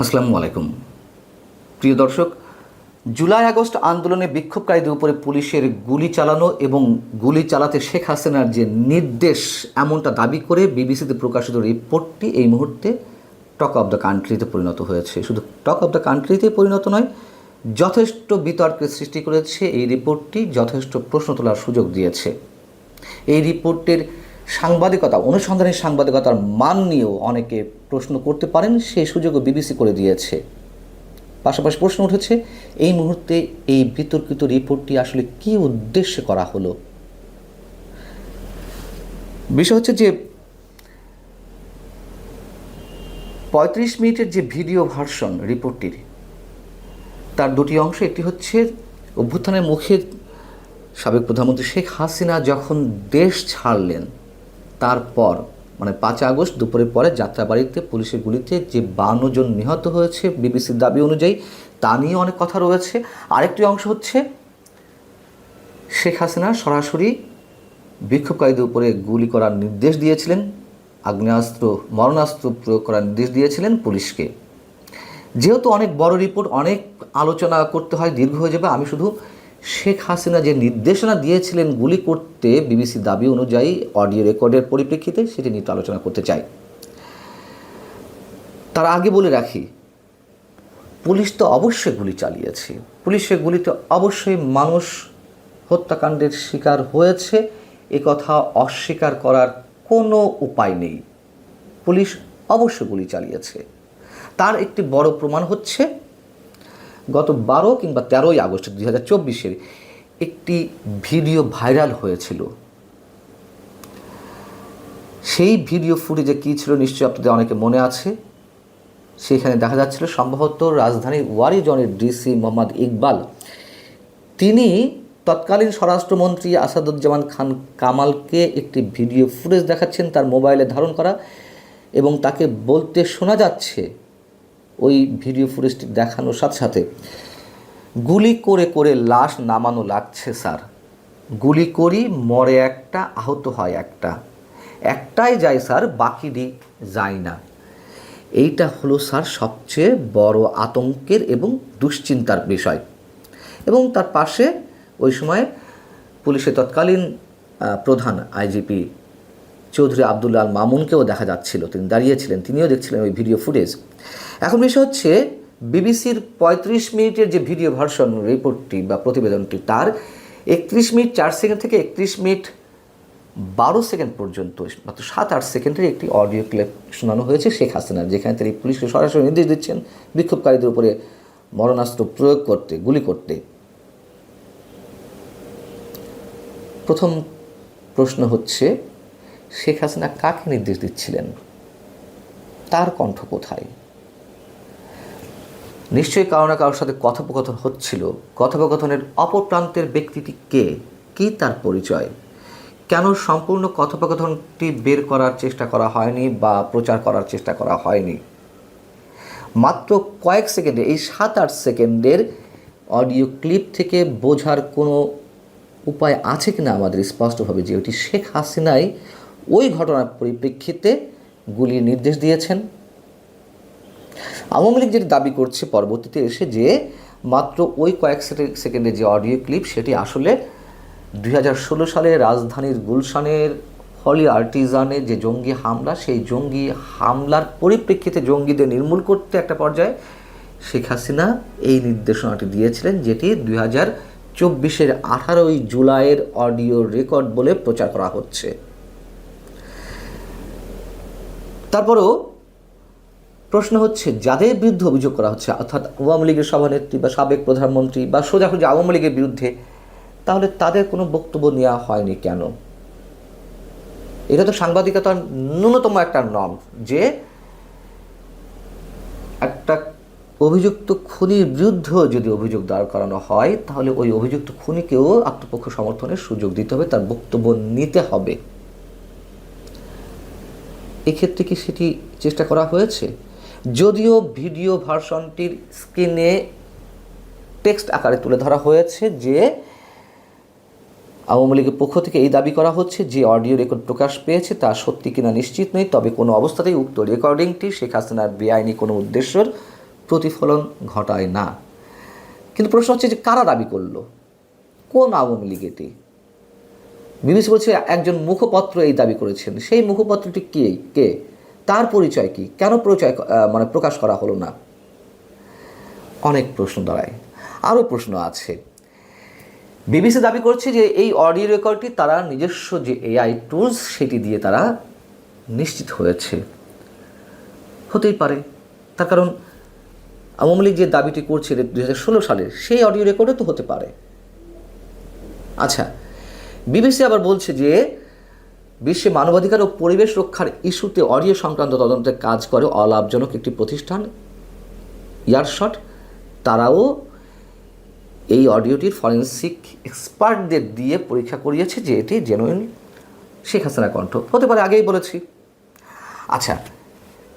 আসসালামু আলাইকুম। প্রিয় দর্শক, জুলাই আগস্ট আন্দোলনে বিক্ষোভকারীদের উপরে পুলিশের গুলি চালানো এবং গুলি চালাতে শেখ হাসিনার যে নির্দেশ, এমনটা দাবি করে বিবিসিতে প্রকাশিত রিপোর্টটি এই মুহূর্তে টক অফ দ্য কান্ট্রিতে পরিণত হয়েছে। শুধু টক অফ দ্য কান্ট্রিতে পরিণত নয়, যথেষ্ট বিতর্কের সৃষ্টি করেছে এই রিপোর্টটি, যথেষ্ট প্রশ্ন তোলার সুযোগ দিয়েছে। এই রিপোর্টের সাংবাদিকতা, অনুসন্ধানী সাংবাদিকতার মান নিয়েও অনেকে প্রশ্ন করতে পারেন, সেই সুযোগও বিবিসি করে দিয়েছে। পাশাপাশি প্রশ্ন উঠেছে, এই মুহূর্তে এই বিতর্কিত রিপোর্টটি আসলে কী উদ্দেশ্যে করা হলো? বিষয় হচ্ছে যে, পঁয়ত্রিশ মিনিটের যে ভিডিও ভার্সন রিপোর্টটির, তার দুটি অংশ, একটি হচ্ছে অভ্যুত্থানের মুখে সাবেক প্রধানমন্ত্রী শেখ হাসিনা যখন দেশ ছাড়লেন তারপর মানে পাঁচ আগস্ট দুপুরের পরে যাত্রাবাড়িতে পুলিশের গুলিতে যে বান্ন জন নিহত হয়েছে বিবিসির দাবি অনুযায়ী, তা নিয়ে অনেক কথা রয়েছে। আরেকটি অংশ হচ্ছে, শেখ হাসিনা সরাসরি বিক্ষোভকারীদের উপরে গুলি করার নির্দেশ দিয়েছিলেন, আগ্নেয়াস্ত্র, মরণাস্ত্র প্রয়োগ করার নির্দেশ দিয়েছিলেন পুলিশকে। যেহেতু অনেক বড় রিপোর্ট, অনেক আলোচনা করতে হয়, দীর্ঘ হয়ে যাবে, আমি শুধু শেখ হাসিনা যে নির্দেশনা দিয়েছিলেন গুলি করতে বিবিসি দাবি অনুযায়ী অডিও রেকর্ডের পরিপ্রেক্ষিতে সেটি নিয়ে আলোচনা করতে চাই। তার আগে বলে রাখি, পুলিশ তো অবশ্যই গুলি চালিয়েছে। পুলিশের গুলিতে অবশ্যই মানুষ হত্যাকাণ্ডের শিকার হয়েছে। এ কথা অস্বীকার করার কোনো উপায় নেই। পুলিশ অবশ্যই গুলি চালিয়েছে। তার একটি বড় প্রমাণ হচ্ছে গত বারো কিংবা তেরোই আগস্ট দুই হাজার চব্বিশের একটি ভিডিও ভাইরাল হয়েছিল। সেই ভিডিও ফুটেজে কী ছিল নিশ্চয়ই আপনাদের অনেকে মনে আছে। সেখানে দেখা যাচ্ছিল সম্ভবত রাজধানীর ওয়ারিজনের ডিসি মোহাম্মদ ইকবাল। তিনি তৎকালীন স্বরাষ্ট্রমন্ত্রী আসাদুজ্জামান খান কামালকে একটি ভিডিও ফুটেজ দেখাচ্ছেন তার মোবাইলে ধারণ করা এবং তাকে বলতে শোনা যাচ্ছে ওই ভিডিও ফুটেজটি দেখানোর সাথে সাথে গুলি করে করে লাশ নামানো লাগছে, স্যার। গুলি করি, মরে একটা, আহত হয় একটা। একটাই যায়, স্যার, বাকিটি যায় না। এইটা হলো, স্যার, সবচেয়ে বড় আতঙ্কের এবং দুশ্চিন্তার বিষয়। এবং তার পাশে ওই সময় পুলিশের তৎকালীন প্রধান আইজিপি চৌধুরী আবদুল্লাহ আল মামুনকেও দেখা যাচ্ছিল। তিনি দাঁড়িয়েছিলেন, তিনিও দেখছিলেন ওই ভিডিও ফুটেজ। এখন বিষয় হচ্ছে, বিবিসির পঁয়ত্রিশ মিনিটের যে ভিডিও ভার্সন রিপোর্টটি বা প্রতিবেদনটি, তার একত্রিশ মিনিট চার সেকেন্ড থেকে একত্রিশ মিনিট বারো সেকেন্ড পর্যন্ত, মাত্র সাত আট সেকেন্ডের একটি অডিও ক্লিপ শোনানো হয়েছে শেখ হাসিনার, যেখানে তিনি পুলিশকে সরাসরি নির্দেশ দিচ্ছেন বিক্ষোভকারীদের উপরে মরণাস্ত্র প্রয়োগ করতে, গুলি করতে। প্রথম প্রশ্ন হচ্ছে শেখ হাসিনা কাকে নির্দেশ দিচ্ছিলেন? তার কণ্ঠ কোথায়? নিশ্চয়ই কারও না কারোর সাথে কথোপকথন হচ্ছিল। কথোপকথনের অপর প্রান্তের ব্যক্তিটি কে? কি তার পরিচয়? কেন সম্পূর্ণ কথোপকথনটি বের করার চেষ্টা করা হয়নি বা প্রচার করার চেষ্টা করা হয়নি? মাত্র কয়েক সেকেন্ডে, এই সাত আট সেকেন্ডের অডিও ক্লিপ থেকে বোঝার কোনো উপায় আছে কিনা আমাদের স্পষ্টভাবে যে ওটি শেখ হাসিনাই ওই ঘটনার পরিপ্রেক্ষিতে গুলির নির্দেশ দিয়েছেন। আওয়ামী লীগ যেটি দাবি করছে পরবর্তীতে এসে যে মাত্র ওই কয়েক সেকে- সেকেন্ডের যে অডিও ক্লিপ, সেটি আসলে দুই হাজার ষোলো সালে রাজধানীর গুলশানের হলি আর্টিজানে যে জঙ্গি হামলা, সেই জঙ্গি হামলার পরিপ্রেক্ষিতে জঙ্গিদের নির্মূল করতে একটা পর্যায়ে শেখ হাসিনা এই নির্দেশনাটি দিয়েছিলেন, যেটি দুই হাজার চব্বিশের আঠারোই জুলাইয়ের অডিও রেকর্ড বলে প্রচার করা হচ্ছে। তারপরেও প্রশ্ন হচ্ছে, যাদের বিরুদ্ধে অভিযোগ করা হচ্ছে, অর্থাৎ আওয়ামী লীগের সভানেত্রী বা সাবেক প্রধানমন্ত্রী বা সোজা সোজাসুজি আওয়ামী লীগের বিরুদ্ধে, তাহলে তাদের কোনো বক্তব্য নেওয়া হয়নি কেন? এটা তো সাংবাদিকতার ন্যূনতম একটা নম যে একটা অভিযুক্ত খুনির বিরুদ্ধেও যদি অভিযোগ দাঁড় করানো হয়, তাহলে ওই অভিযুক্ত খুনিকেও আত্মপক্ষ সমর্থনের সুযোগ দিতে হবে, তার বক্তব্য নিতে হবে। এক্ষেত্রে কি সেটি চেষ্টা করা হয়েছে? যদিও ভিডিও ভার্সনটির স্ক্রিনে টেক্সট আকারে তুলে ধরা হয়েছে যে আওয়ামী লীগের পক্ষ থেকে এই দাবি করা হচ্ছে যে অডিও রেকর্ড প্রকাশ পেয়েছে তা সত্যি কিনা নিশ্চিত নয় তবে কোনো অবস্থাতেই উক্ত রেকর্ডিংটি শেখ হাসিনার বেআইনি কোনো উদ্দেশ্যের প্রতিফলন ঘটায় না। কিন্তু প্রশ্ন হচ্ছে যে কারা দাবি করল? কোন আওয়ামী লীগ এটি? বিবিসি বলছে, একজন মুখপত্র এই দাবি করেছেন। সেই মুখপত্রটি কে? কে? তার পরিচয় কি? কেন পরিচয় মানে প্রকাশ করা হলো না? অনেক প্রশ্ন দাঁড়ায়। আরও প্রশ্ন আছে। বিবিসি দাবি করছে যে, এই অডিও রেকর্ডটি তারা নিজস্ব যে এআই টুলস, সেটি দিয়ে তারা নিশ্চিত হয়েছে। হতেই পারে। তার কারণ, আওয়ামী লীগ যে দাবিটি করছে দু সালের, সেই অডিও রেকর্ডও তো হতে পারে। আচ্ছা বিবিসি আবার বলছে যে, বিশ্বে মানবাধিকার ও পরিবেশ রক্ষার ইস্যুতে অডিও সংক্রান্ত তদন্তের কাজ করে অলাভজনক একটি প্রতিষ্ঠান, ইয়ারশট। তারাও এই অডিওটির ফরেন্সিক এক্সপার্টদের দিয়ে পরীক্ষা করিয়েছে যে এটি জেনুইন শেখ হাসিনা কণ্ঠ। হতে পারে আগেই বলেছি। আচ্ছা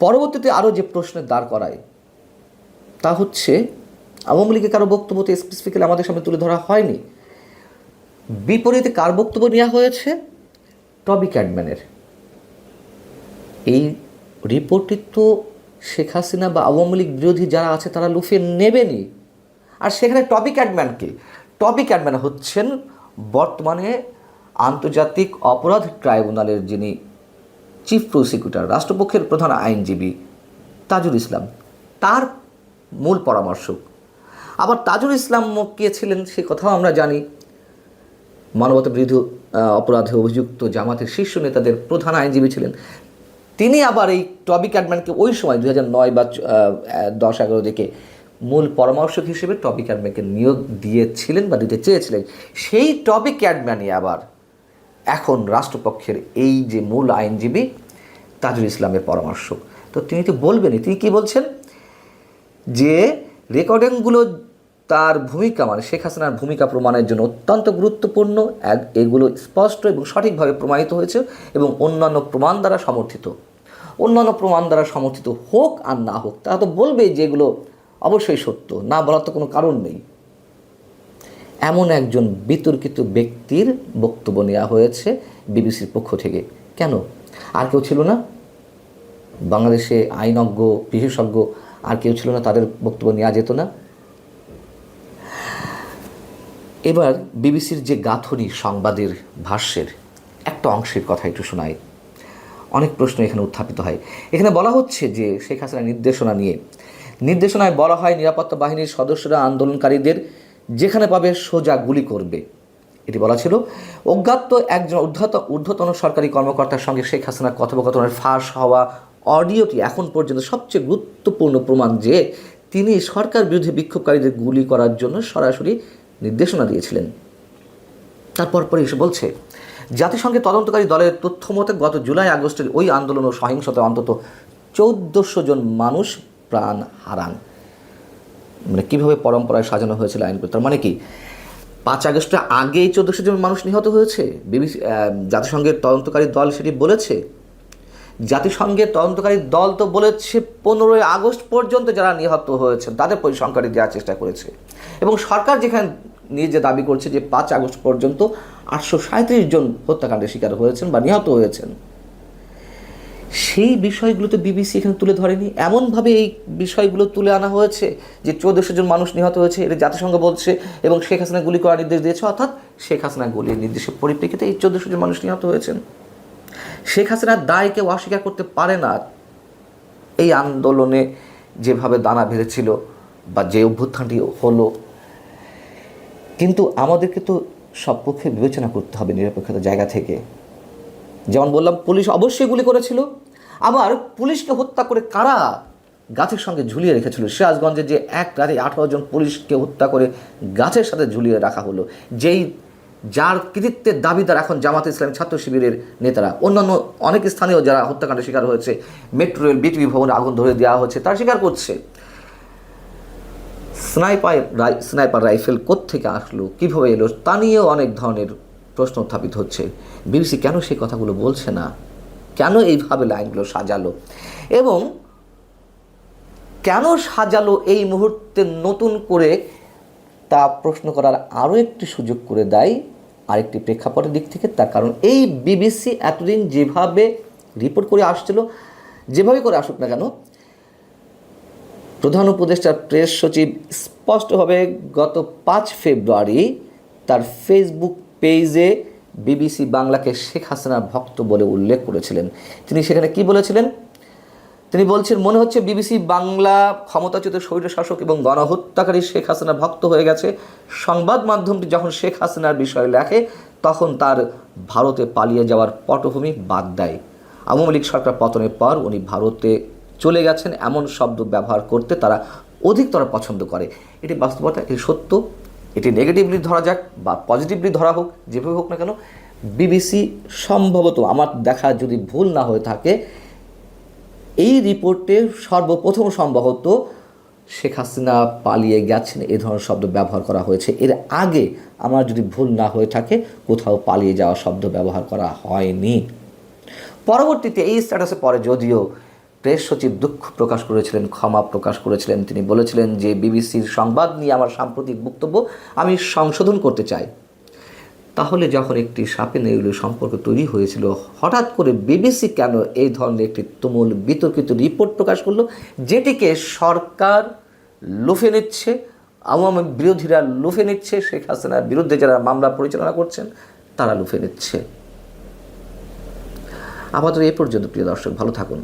পরবর্তীতে আরও যে প্রশ্নের দাঁড় করায়, তা হচ্ছে, আওয়ামী লীগের কারও বক্তব্য তো স্পেসিফিক্যালি আমাদের সামনে তুলে ধরা হয়নি। বিপরীতে কার বক্তব্য নেওয়া হয়েছে? টবি ক্যাডম্যানের এই রিপোর্টটি তো শেখ হাসিনা বা আওয়ামী লীগ বিরোধী যারা আছে, তারা লুফে নেবেনি আর সেখানে টবি ক্যাডম্যানকে টবি ক্যাডম্যান হচ্ছেন বর্তমানে আন্তর্জাতিক অপরাধ ট্রাইব্যুনালের যিনি চিফ প্রসিকিউটর, রাষ্ট্রপক্ষের প্রধান আইনজীবী তাজুল ইসলাম। তার মূল পরামর্শক। আবার তাজুল ইসলাম কে ছিলেন সে কথাও আমরা জানি। মানবতা বিরোধী অপরাধে অভিযুক্ত জামাতের শীর্ষ নেতাদের প্রধান আইনজীবী ছিলেন। তিনি আবার এই টবি ক্যাডম্যানকে ওই সময় দু নয় বা দশ এগারো দিকে মূল পরামর্শক হিসেবে টবি ক্যাডম্যানকে নিয়োগ দিয়েছিলেন বা দিতে চেয়েছিলেন। সেই টবি ক্যাডম্যানই আবার এখন রাষ্ট্রপক্ষের এই যে মূল আইনজীবী তাজুল ইসলামের পরামর্শক। তো তিনি তো বলবেনই। তিনি কি বলছেন? যে রেকর্ডিংগুলো তার ভূমিকা মানে শেখ হাসিনার ভূমিকা প্রমাণের জন্য অত্যন্ত গুরুত্বপূর্ণ। এগুলো স্পষ্ট এবং সঠিকভাবে প্রমাণিত হয়েছে এবং অন্যান্য প্রমাণ দ্বারা সমর্থিত। অন্যান্য প্রমাণ দ্বারা সমর্থিত হোক আর না হোক, তারা তো বলবেই যে এগুলো অবশ্যই সত্য, না বলার তো কোনো কারণ নেই। এমন একজন বিতর্কিত ব্যক্তির বক্তব্য নেওয়া হয়েছে বিবিসির পক্ষ থেকে। কেন? আর কেউ ছিল না? বাংলাদেশে আইনজ্ঞ, বিশেষজ্ঞ, আর কেউ ছিল না, তাদের বক্তব্য নেওয়া যেত না? এবার বিবিসির যে গাঁথনি সংবাদের ভাষ্যের একটা অংশের কথা একটু শোনাই। অনেক প্রশ্ন এখানে উত্থাপিত হয়। এখানে বলা হচ্ছে যে শেখ হাসিনার নির্দেশনা নিয়ে। নির্দেশনায় বলা হয় নিরাপত্তা বাহিনীর সদস্যরা আন্দোলনকারীদের যেখানে পাবে সোজা গুলি করবে। এটি বলা ছিল। অজ্ঞাত একজন ঊর্ধ্বত ঊর্ধ্বতন সরকারি কর্মকর্তার সঙ্গে শেখ হাসিনার কথোপকথনের ফাঁস হওয়া অডিওটি এখন পর্যন্ত সবচেয়ে গুরুত্বপূর্ণ প্রমাণ যে তিনি সরকার বিরোধী বিক্ষোভকারীদের গুলি করার জন্য সরাসরি নির্দেশনা দিয়েছিলেন। তারপর পরে এসে বলছে, জাতিসংঘের তদন্তকারী দলের তথ্য মতে গত জুলাই আগস্টের ওই আন্দোলন ও সহিংসতায় অন্তত চৌদ্দশো জন মানুষ প্রাণ হারান। মানে কীভাবে পরম্পরায় সাজানো হয়েছিল আইনগুলো তার মানে কি, পাঁচ আগস্টের আগেই চোদ্দশো জন মানুষ নিহত হয়েছে? বিবিসি জাতিসংঘের তদন্তকারী দল সেটি বলেছে? জাতিসংঘের তদন্তকারী দল তো বলেছে পনেরোই আগস্ট পর্যন্ত যারা নিহত হয়েছেন, তাদের পরিসংখ্যাটি দেওয়ার চেষ্টা করেছে। এবং সরকার যেখানে নিজে দাবি করছে যে পাঁচ আগস্ট পর্যন্ত আটশো সাঁত্রিশ জন হত্যাকাণ্ডের শিকার হয়েছেন বা নিহত হয়েছেন। সেই বিষয়গুলো তো বিবিসি এখানে তুলে ধরেনি। এমনভাবে এই বিষয়গুলো তুলে আনা হয়েছে যে চৌদ্দশো জন মানুষ নিহত হয়েছে, এটা জাতিসংঘ বলছে এবং শেখ হাসিনা গুলি করার নির্দেশ দিয়েছে, অর্থাৎ শেখ হাসিনা গুলির নির্দেশের পরিপ্রেক্ষিতে এই চৌদ্দশো জন মানুষ নিহত হয়েছেন। শেখ হাসিনার দায় কেউ অস্বীকার করতে পারে না এই আন্দোলনে যেভাবে দানা বেঁধেছিল বা যে অভ্যুত্থানটি হলো। কিন্তু আমাদেরকে তো সব পক্ষে বিবেচনা করতে হবে নিরপেক্ষতার জায়গা থেকে। যেমন বললাম, পুলিশ অবশ্যই গুলি করেছিল। আবার পুলিশকে হত্যা করে কারা গাছের সঙ্গে ঝুলিয়ে রেখেছিল? সিরাজগঞ্জে যে এক রাতে আঠারো জন পুলিশকে হত্যা করে গাছের সাথে ঝুলিয়ে রাখা হলো, যেই যার কৃতিত্বের দাবিদার এখন জামাত ইসলামী ছাত্র শিবিরের নেতারা। অন্যান্য অনেক স্থানীয় যারা হত্যাকাণ্ডের শিকার হয়েছে, মেট্রো রেল, বিটিভি ভবনে আগুন ধরে দেওয়া হচ্ছে, তারা স্বীকার করছে। স্নাইপার স্নাইপার রাইফেল কোত্থেকে আসলো, কীভাবে এলো, তা নিয়েও অনেক ধরনের প্রশ্ন উত্থাপিত হচ্ছে। বিবিসি কেন সেই কথাগুলো বলছে না? কেন এইভাবে লাইনগুলো সাজালো? এবং কেন সাজালো এই মুহূর্তে নতুন করে? তা প্রশ্ন করার আরও একটি সুযোগ করে দেয় আরেকটি প্রেক্ষাপটের দিক থেকে, তার কারণ এই বিবিসি এতদিন যেভাবে রিপোর্ট করে আসছিল, যেভাবে করে আসুক না কেন প্রধান উপদেষ্টার প্রেস সচিব স্পষ্টভাবে গত পাঁচ ফেব্রুয়ারি তার ফেসবুক পেজে বিবিসি বাংলাকে শেখ হাসিনার ভক্ত বলে উল্লেখ করেছিলেন। তিনি সেখানে কি বলেছিলেন? তিনি বলছেন, মনে হচ্ছে বিবিসি বাংলা ক্ষমতাচ্যুত স্বৈরশাসক এবং গণহত্যাকারী শেখ হাসিনার ভক্ত হয়ে গেছে। সংবাদ মাধ্যমটি যখন শেখ হাসিনার বিষয়ে লেখে, তখন তার ভারতে পালিয়ে যাওয়ার পটভূমি বাদ দেয় আওয়ামী লীগ সরকার পতনের পর উনি ভারতে চলে গেছেন, এমন শব্দ ব্যবহার করতে তারা অধিকতর পছন্দ করে। এটি বাস্তবতা, এটি সত্য। এটি নেগেটিভলি ধরা যাক বা পজিটিভলি ধরা হোক, যেভাবে হোক না কেন বিবিসি সম্ভবত আমার দেখা যদি ভুল না হয়ে থাকে, এই রিপোর্টে সর্বপ্রথম সম্ভবত শেখ হাসিনা পালিয়ে গেছেন এই ধরনের শব্দ ব্যবহার করা হয়েছে। এর আগে আমার যদি ভুল না হয়ে থাকে, কোথাও পালিয়ে যাওয়া শব্দ ব্যবহার করা হয়নি। পরবর্তীতে এই স্ট্যাটাসে পরে যদিও প্রেস সচিব দুঃখ প্রকাশ করেছিলেন, ক্ষমা প্রকাশ করেছিলেন। তিনি বলেছিলেন যে, বিবিসির সংবাদ নিয়ে আমার সাম্প্রতিক বক্তব্য আমি সংশোধন করতে চাই। তাহলে যখন একটি সাপে নেউলে সম্পর্ক তৈরি হয়েছিল, হঠাৎ করে বিবিসি কেন এই ধরনের একটি তুমুল বিতর্কিত রিপোর্ট প্রকাশ করল, যেটিকে সরকার লুফে নিচ্ছে, আওয়ামী বিরোধীরা লুফে নিচ্ছে, শেখ হাসিনার বিরুদ্ধে যারা মামলা পরিচালনা করছেন, তারা লুফে নিচ্ছে। আপাতত এ পর্যন্ত, প্রিয় দর্শক, ভালো থাকুন।